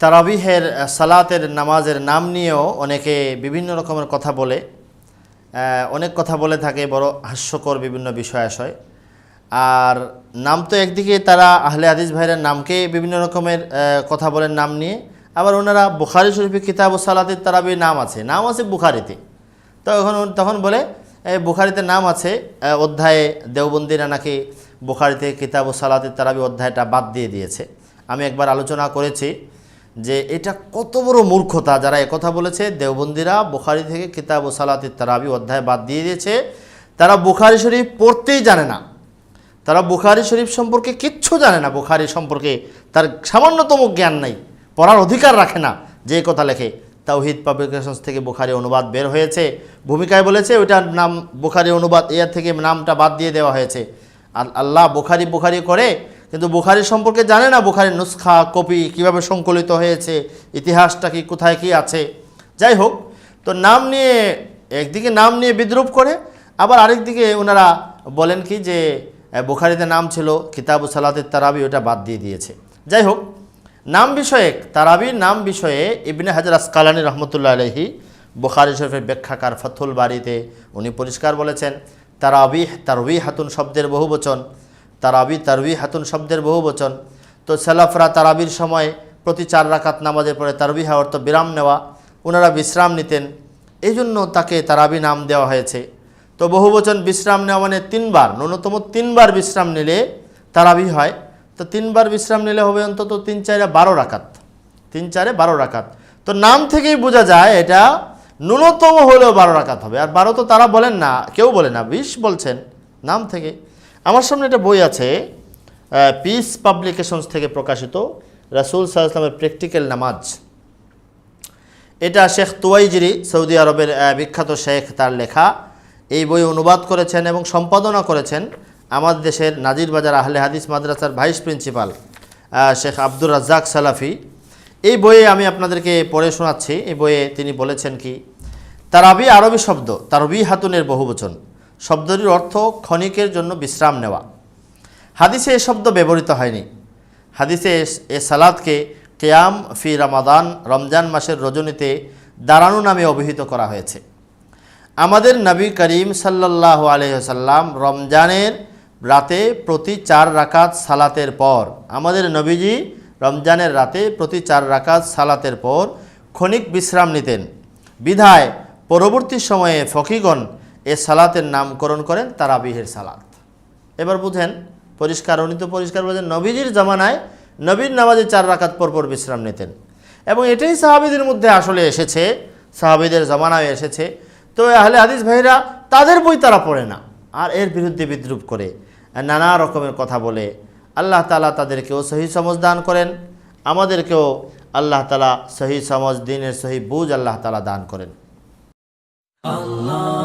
তারাবিহের সালাতের নামাজের নাম নিয়েও অনেকে বিভিন্ন রকমের কথা বলে। অনেক কথা বলে থাকে, বড় হাস্যকর বিভিন্ন বিষয় আশয় আর নাম তো একদিকে তারা আহলে হাদিস ভাইয়ের নামকে বিভিন্ন রকমের কথা বলেন নাম নিয়ে, আবার ওনারা বুখারি শরীফে কিতাব ও সালাতের তারাবির নাম আছে নাম আছে বুখারিতে। তখন তখন বলে বুখারিতে নাম আছে অধ্যায়ে দেওবন্দিরা নাকি বুখারিতে কিতাব ও সালাতের তারাবি অধ্যায়টা বাদ দিয়ে দিয়েছে। আমি একবার আলোচনা করেছি যে এটা কত বড় মূর্খতা যারা একথা বলেছে, দেওবন্দিরা বুখারি থেকে কিতাব ও সালাতের তারাবি অধ্যায় বাদ দিয়ে দিয়েছে। তারা বুখারি শরীফ পড়তেই জানে না। তারা বুখারি শরীফ সম্পর্কে কিচ্ছু জানে না। বুখারি সম্পর্কে তার সামান্যতম জ্ঞান নাই। পড়ার অধিকার রাখে না। যে কথা লেখে, তাওহিদ পাবলিকেশনস থেকে বুখারি অনুবাদ বের হয়েছে। ভূমিকায় বলেছে, ওইটার নাম বুখারি অনুবাদ এর থেকে নামটা বাদ দিয়ে দেওয়া হয়েছে। আর আল্লাহ বুখারি বুখারি করে কিন্তু বুখারি সম্পর্কে জানে না? বুখারির নুসখা, কপি কীভাবে সংকলিত হয়েছে? ইতিহাসটা কি, কোথায় কি আছে? যাই হোক, তো নাম নিয়ে, একদিকে নাম নিয়ে বিদ্রুপ করে, আবার আরেকদিকে ওনারা বলেন কি যে বুখারিতে নাম ছিল, কিতাবু সালাতের তারাবি, ওটা বাদ দিয়ে দিয়েছে। যাই হোক, নাম বিষয়ে তারাবির নাম বিষয়ে ইবনে হাজার আসকালানি রহমতুল্লাহ আলহি বুখারি শরীফের ব্যাখ্যাকার ফথুল বাড়িতে উনি পরিষ্কার বলেছেন তারাবি তারবি হাতুন শব্দের বহু বচন তারাবি, তারবি, হাতুন শব্দের বহু বচন। তো সেলাফরা তারাবির সময় প্রতি চার রাকাত নামাজের পরে তারবিহা অর্থ বিরাম নেওয়া ওনারা বিশ্রাম নিতেন। এই জন্য তাকে তারাবি নাম দেওয়া হয়েছে। তো বহু বচন বিশ্রাম নেওয়া মানে তিনবার, ন্যূনতম তিনবার বিশ্রাম নিলে তারাবি হয়। তো তিনবার বিশ্রাম নিলে হবে অন্তত তিন চারে বারো রাকাত। তিন চারে বারো রাকাত। তো নাম থেকেই বোঝা যায় এটা ন্যূনতম হলেও বারো রাকাত হবে। আর বারো তো তারা বলেন না, কেউ বলে না, বিশ বলছেন নাম থেকে। আমার সামনে একটা বই আছে পিস পাবলিকেশনস থেকে প্রকাশিত, রাসুল সাল্লামের প্র্যাকটিক্যাল নামাজ। এটা শেখ তুয়াইজিরি, সৌদি আরবের বিখ্যাত শেখ, তার লেখা। এই বই অনুবাদ করেছেন এবং সম্পাদনা করেছেন আমাদের দেশের নাজির বাজার আহলে হাদিস মাদ্রাসার ভাইস প্রিন্সিপাল শেখ আব্দুর রাজ্জাক সালাফি। এই বইয়ে আমি আপনাদেরকে পড়ে শোনাচ্ছি। এই বইয়ে তিনি বলেছেন কি, তারাবি আরবি শব্দ তারবি হাতুনের বহুবচন। শব্দটির অর্থ ক্ষণিকের জন্য বিশ্রাম নেওয়া। হাদিসে এ শব্দ ব্যবহৃত হয়নি। হাদিসে এ সালাদকে কেয়াম ফি রামাদান, রমজান মাসের রজনীতে দাঁড়ানো নামে অভিহিত করা হয়েছে। আমাদের নবী করিম সাল্লাহ আলহ্লাম রমজানের রাতে প্রতি চার রাকাত সালাতের পর, আমাদের নবীজি রমজানের রাতে প্রতি চার রাকাত সালাতের পর ক্ষণিক বিশ্রাম নিতেন। বিধায় পরবর্তী সময়ে ফকিগণ এ সালাতের নামকরণ করেন তারাবিহের সালাত। এবার বুঝেন, পরিষ্কার, উনি তো পরিষ্কার বলছেন, নবীজির জামানায় নবীর নামাজে চার রাকাত পর পর বিশ্রাম নিতেন। এবং এটাই সাহাবিদের মধ্যে আসলে এসেছে, সাহাবিদের জামানায় এসেছে। তো আহলে হাদিস ভাইরা, তাদের বই তারা পড়ে না, আর এর বিরুদ্ধে বিদ্রুপ করে, নানা রকমের কথা বলে, আল্লাহ তালা তাদেরকেও সহি সমজ দান করেন, আমাদেরকেও আল্লাহ তালা সহি সমজ, দিনের সহি বুঝ আল্লাহ তালা দান করেন। Allah